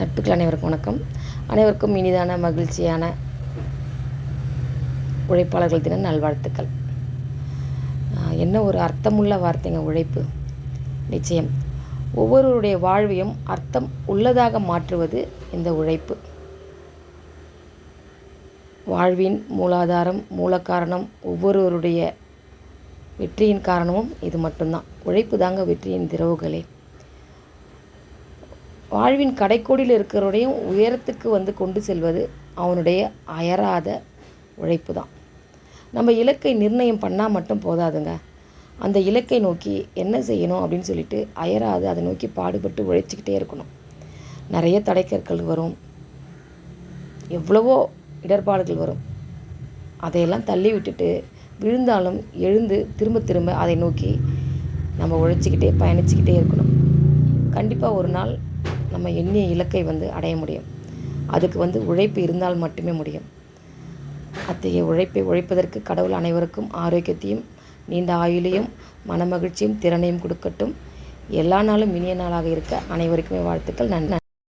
நட்புகள் அனைவருக்கும் வணக்கம். அனைவருக்கும் இனிதான மகிழ்ச்சியான உழைப்பாளர்கள் தின நல்வாழ்த்துக்கள். என்ன ஒரு அர்த்தமுள்ள வார்த்தைங்க உழைப்பு? நிச்சயம். ஒவ்வொருவருடைய வாழ்வையும் அர்த்தம் உள்ளதாக மாற்றுவது இந்த உழைப்பு. வாழ்வின் மூலாதாரம் மூலக்காரணம் ஒவ்வொருவருடைய வெற்றியின் காரணமும் இது மட்டும்தான். உழைப்பு தாங்க வெற்றியின் திரவுகளே வாழ்வின் கடைக்கோடியில் இருக்கிறவரையும் உயரத்துக்கு வந்து கொண்டு செல்வது அவனுடைய அயராத உழைப்பு தான் நம்ம இலக்கை நிர்ணயம் பண்ணால் மட்டும் போதாதுங்க. அந்த இலக்கை நோக்கி என்ன செய்யணும் அப்படின்னு சொல்லிட்டு அயராது அதை நோக்கி பாடுபட்டு உழைச்சிக்கிட்டே இருக்கணும். நிறைய தடைக்கற்கள் வரும். எவ்வளவோ இடர்பாடுகள் வரும். அதையெல்லாம் தள்ளி விட்டுட்டு விழுந்தாலும் எழுந்து திரும்ப திரும்ப அதை நோக்கி நம்ம உழைச்சிக்கிட்டே பயணிச்சுக்கிட்டே இருக்கணும். கண்டிப்பாக ஒரு நாள் நம்ம எண்ணிய இலக்கை வந்து அடைய முடியும். அதுக்கு வந்து உழைப்பு இருந்தால் மட்டுமே முடியும். அத்தகைய உழைப்பை உழைப்பதற்கு கடவுள் அனைவருக்கும் ஆரோக்கியத்தையும் நீண்ட ஆயுளையும் மனமகிழ்ச்சியும் திறனையும் கொடுக்கட்டும். எல்லா நாளும் இனிய நாளாக இருக்க அனைவருக்குமே வாழ்த்துக்கள். நன்றி.